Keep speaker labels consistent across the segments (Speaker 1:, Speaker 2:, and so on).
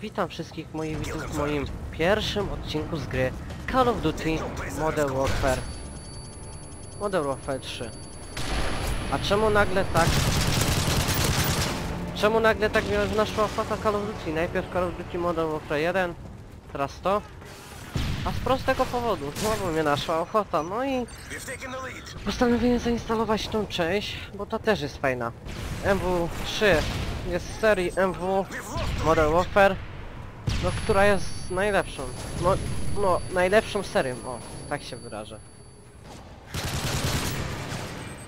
Speaker 1: Witam wszystkich moich widzów w moim pierwszym odcinku z gry Call of Duty Modern Warfare Modern Warfare 3 A czemu nagle tak... Czemu nagle tak naszła ochota Call of Duty? Najpierw Call of Duty Modern Warfare 1, teraz to A z prostego powodu, znowu mnie naszła ochota, no i. Postanowiłem zainstalować tą część, bo ta też jest fajna. MW3 jest z serii MW Modern Warfare, no która jest najlepszą. No, no najlepszą serią, o, tak się wyrażę.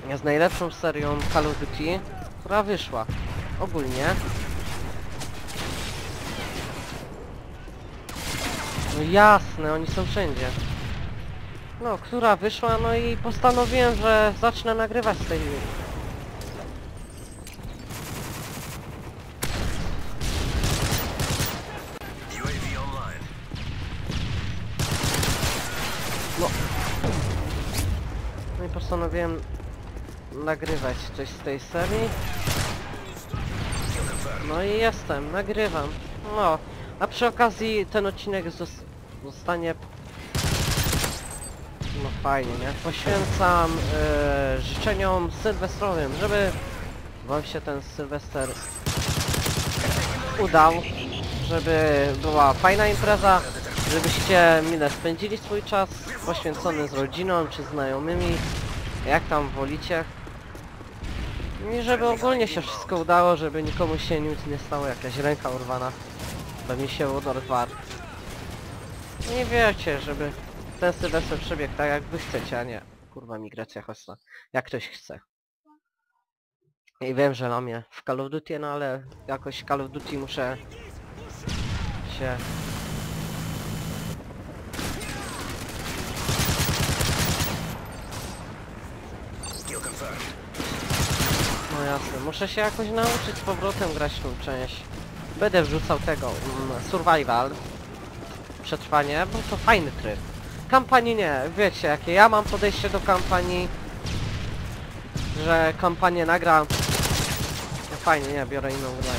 Speaker 1: Jest najlepszą serią Call of Duty, która wyszła ogólnie. No jasne, oni są wszędzie. No, która wyszła, no i postanowiłem, że zacznę nagrywać z tej No i postanowiłem nagrywać coś z tej serii. No i jestem, nagrywam. No, a przy okazji ten odcinek zos- zostanie... No fajnie, nie? Poświęcam e, życzeniom sylwestrowym, żeby wam się ten sylwester udał, żeby była fajna impreza, żebyście mile spędzili swój czas poświęcony z rodziną czy znajomymi, jak tam wolicie. I żeby ogólnie się wszystko udało, żeby nikomu się nic nie stało, jakaś ręka urwana. To mi się odorwar. Nie wiecie, żeby ten sylwester przebiegł tak jak wy chcecie, a nie kurwa migracja hosta. Jak ktoś chce. I wiem, że na mnie w Call of Duty, no ale jakoś Call of Duty muszę się... No jasne, muszę się jakoś nauczyć z powrotem grać tą część. Będę wrzucał tego, mm, survival, przetrwanie, bo to fajny tryb. Kampanii nie, wiecie jakie ja mam podejście do kampanii, że kampanię nagram. No fajnie, nie, biorę inną grę.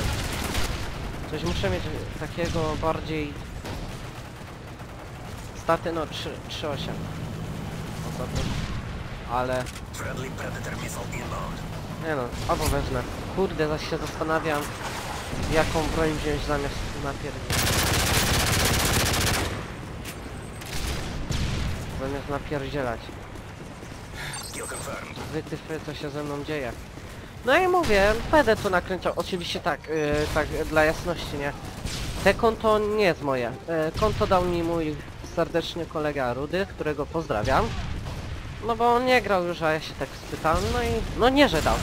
Speaker 1: Coś muszę mieć takiego bardziej... Staty no 3, 3.8. Poza tym. Ale... Nie no, albo wezmę. Kurde, zaś się zastanawiam, jaką broń wziąć zamiast napierdzielać. Zamiast napierdzielać. Wytyfy, co się ze mną dzieje. No i mówię, będę tu nakręcał. Oczywiście tak, yy, tak dla jasności, nie? Te konto nie jest moje. Yy, konto dał mi mój serdeczny kolega Rudy, którego pozdrawiam. No bo on nie grał już, a ja się tak spytałem, no i... No nie, że dał.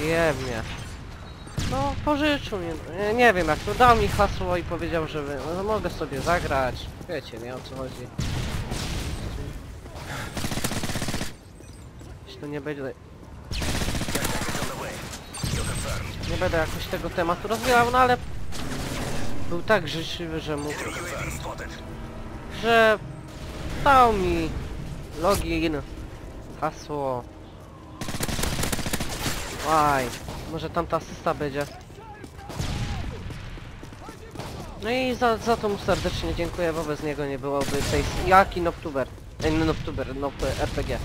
Speaker 1: Jebnie. No, pożyczył mi, nie, nie wiem jak to, dał mi hasło i powiedział, że no, mogę sobie zagrać. Wiecie, nie o co chodzi. Jeśli to nie będzie... Nie będę jakoś tego tematu rozwijał, no ale... Był tak życzliwy, że
Speaker 2: spotted.
Speaker 1: że dał mi login, hasło. Łaj, może tam ta asysta będzie. No i za, za to mu serdecznie dziękuję, bo bez niego nie byłoby tej... Jaki Noptuber? Ej, nie Noptuber, Nop RPG.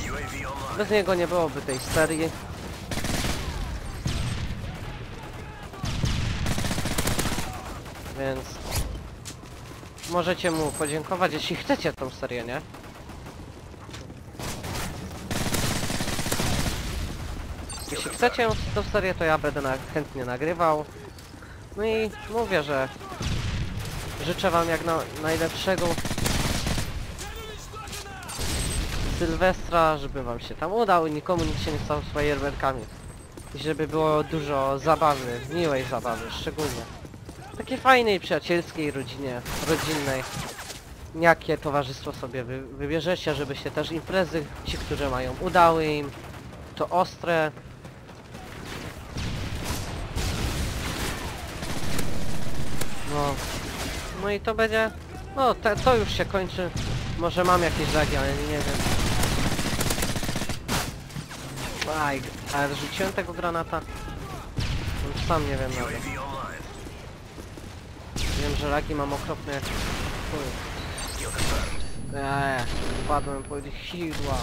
Speaker 1: Bez niego nie byłoby tej serii. Więc możecie mu podziękować, jeśli chcecie tą serię, nie? Jeśli chcecie tą serię, to ja będę na, chętnie nagrywał. No i mówię, że życzę wam jak na, najlepszego Sylwestra, żeby wam się tam udał i nikomu nic się nie stało z fajerwerkami. I żeby było dużo zabawy, miłej zabawy szczególnie. Takiej fajnej, przyjacielskiej rodzinie, rodzinnej. Jakie towarzystwo sobie wy, wybierzecie, żeby się też imprezy, ci, którzy mają, udały im. To ostre. No. No i to będzie... No, te, to już się kończy. Może mam jakieś lagi, ale nie wiem. Aj, ale rzuciłem tego granata. No, Sam nie wiem nawet. Wiem, że lagi mam okropne jak... Eee, wpadłem pod sidła.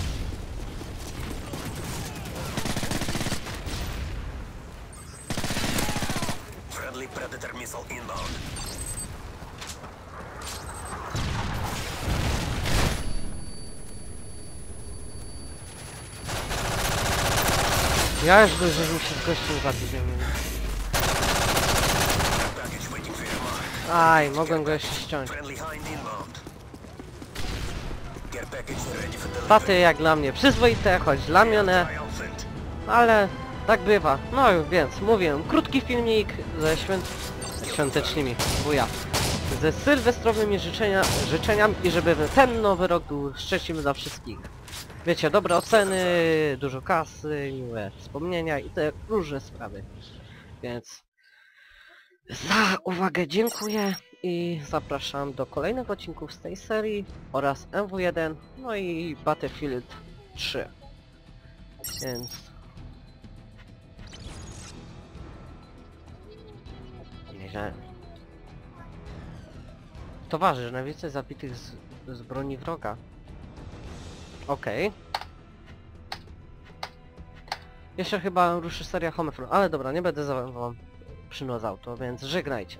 Speaker 1: Ja już żebym się z gościem zabił. nie wiem.
Speaker 2: Package waiting for your mark.
Speaker 1: Aj, mogłem go jeszcze ściąć. Staty jak dla mnie przyzwoite, choć lamione, ale tak bywa. No więc, mówię, krótki filmik ze świąt... świątecznymi, buja. Ze sylwestrowymi życzenia, życzeniami i żeby ten nowy rok był szczęśliwy dla wszystkich. Wiecie, dobre oceny, dużo kasy, miłe wspomnienia i te różne sprawy. Więc za uwagę dziękuję i zapraszam do kolejnych odcinków z tej serii oraz MW1, no i Battlefield 3. Więc... Nieźle. Towarzysz, najwięcej zabitych z, z broni wroga. Okej. Jeszcze chyba ruszy seria Homefront, ale dobra, nie będę za wam przynudzał to, więc żegnajcie.